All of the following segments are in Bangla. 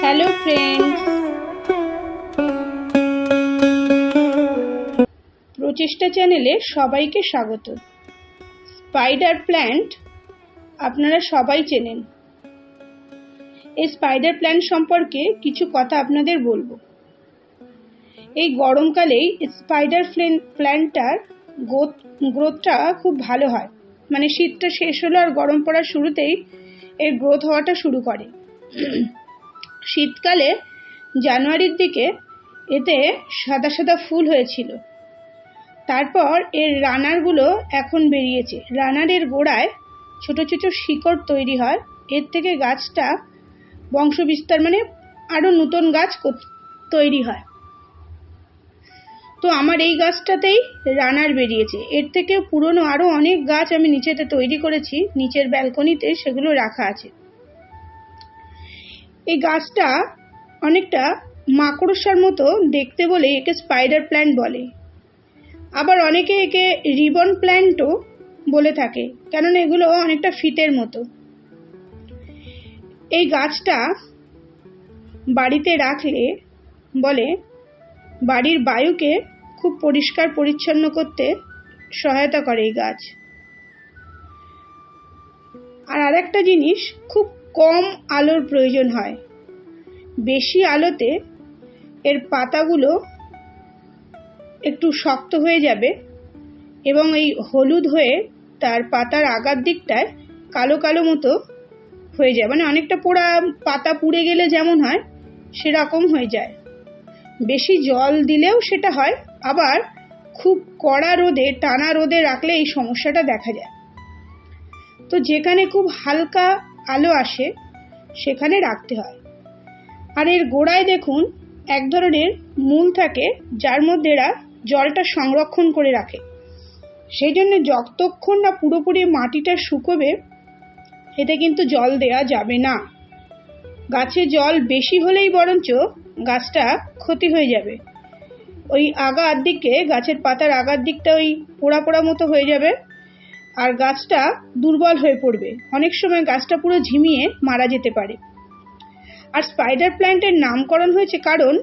হ্যালো ফ্রেন্ডস প্রচেষ্টা চ্যানেলে সবাইকে স্বাগত। স্পাইডার প্ল্যান্ট আপনারা সবাই চেনেন। এই স্পাইডার প্ল্যান্ট সম্পর্কে কিছু কথা আপনাদের বলব। এই গরমকালেই স্পাইডার প্ল্যান্টটার গ্রোথ গ্রোথটা খুব ভালো হয়। মানে শীতটা শেষ হলো আর গরম পড়ার শুরুতেই এর গ্রোথ হওয়াটা শুরু করে। শীতকালে জানুয়ারির দিকে এতে সাদা সাদা ফুল হয়েছিল। তারপর এর রানারগুলো এখন বেরিয়েছে। রানারের গোড়ায় ছোট ছোট শিকড় তৈরি হয়। এর থেকে গাছটা বংশবিস্তার মানে আরও নতুন গাছ তৈরি হয়। তো আমার এই গাছটাতেই রানার বেরিয়েছে। এর থেকে পুরনো আরও অনেক গাছ আমি নিচেতে তৈরি করেছি, নিচের ব্যালকনিতে সেগুলো রাখা আছে। এই গাছটা অনেকটা মাকড়সার মতো দেখতে বলে একে স্পাইডার প্ল্যান্ট বলে। আবার অনেকে একে রিবন প্ল্যান্টও বলে থাকে, কেননা এগুলো অনেকটা ফিতের মতো। এই গাছটা বাড়িতে রাখলে বলে বাড়ির বায়ুকে খুব পরিষ্কার পরিচ্ছন্ন করতে সহায়তা করে এই গাছ। আর আরেকটা জিনিস, খুব কম আলোর প্রয়োজন হয়। বেশি আলোতে এর পাতাগুলো একটু শক্ত হয়ে যাবে এবং এই হলুদ হয়ে তার পাতার আগার দিকটায় কালো কালো মতো হয়ে যায়। মানে অনেকটা পোড়া পাতা পুড়ে গেলে যেমন হয়, সেরকম হয়ে যায়। বেশি জল দিলেও সেটা হয়, আবার খুব কড়া রোদে, টানা রোদে রাখলে এই সমস্যাটা দেখা যায়। তো যেখানে খুব হালকা আলো আসে, সেখানে রাখতে হয়। আর এর গোড়ায় দেখুন, এক ধরনের মূল থাকে, যার মধ্যে এরা জলটা সংরক্ষণ করে রাখে। সেই জন্য যতক্ষণ না পুরোপুরি মাটিটা শুকোবে, এতে কিন্তু জল দেয়া যাবে না। গাছে জল বেশি হলেই বরঞ্চ গাছটা ক্ষতি হয়ে যাবে। ওই আগার দিকে, গাছের পাতার আগার দিকটা ওই পোড়া পোড়া মতো হয়ে যাবে আর গাছটা দুর্বল হয়ে পড়বে। অনেক সময় গাছটা পুরো ঝিমিয়ে মারা যেতে পারে। আর স্পাইডার প্ল্যান্টের নামকরণ হয়েছে কারণ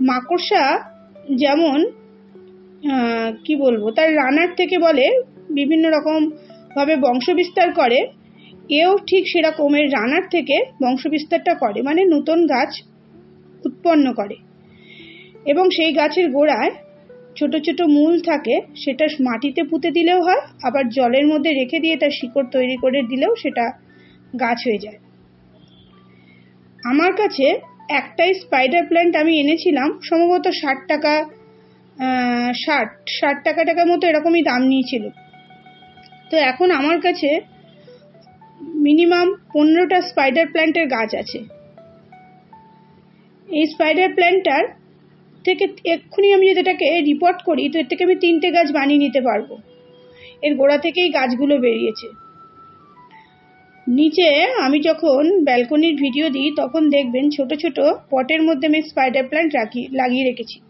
মাকড়সা যেমন কি বলব, তার রানার থেকে বলে, বিভিন্ন রকম ভাবে বংশবিস্তার করে। এও ঠিক সেরকমের রানার থেকে বংশবিস্তারটা করে মানে নতুন গাছ উৎপন্ন করে। এবং সেই গাছের গোড়ায় ছোট ছোট মূল থাকে, সেটা মাটিতে পুঁতে দিলেও হয়, আবার জলের মধ্যে রেখে দিয়ে তার শিকড় তৈরি করে দিলেও সেটা গাছ হয়ে যায়। আমার কাছে একটাই স্পাইডার প্ল্যান্ট আমি এনেছিলাম, সম্ভবত ষাট টাকা ষাট ষাট টাকা টাকার মতো এরকমই দাম নিয়েছিল। তো এখন আমার কাছে মিনিমাম পনেরোটা স্পাইডার প্ল্যান্টের গাছ আছে। এই স্পাইডার প্ল্যান্টটার থেকে এক্ষুনি আমি যদি এটাকে রিপোর্ট করি, তো এর থেকে আমি তিনটে গাছ বানিয়ে নিতে পারব। এর গোড়া থেকেই গাছগুলো বেরিয়েছে। নিচে আমি যখন ব্যালকনির ভিডিও দিই, তখন দেখবেন ছোট ছোট পটের মধ্যে আমি স্পাইডার প্ল্যান্ট রাখি, লাগিয়ে রেখেছি।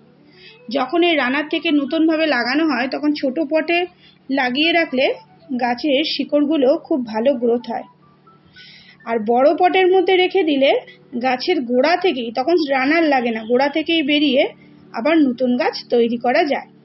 যখন এই রানার থেকে নতুনভাবে লাগানো হয়, তখন ছোট পটে লাগিয়ে রাখলে গাছের শিকড়গুলো খুব ভালো গ্রোথ হয়। আর বড় পটের মধ্যে রেখে দিলে গাছের গোড়া থেকেই, তখন রানার লাগে না, গোড়া থেকেই বেরিয়ে আবার নতুন গাছ তৈরি করা যায়।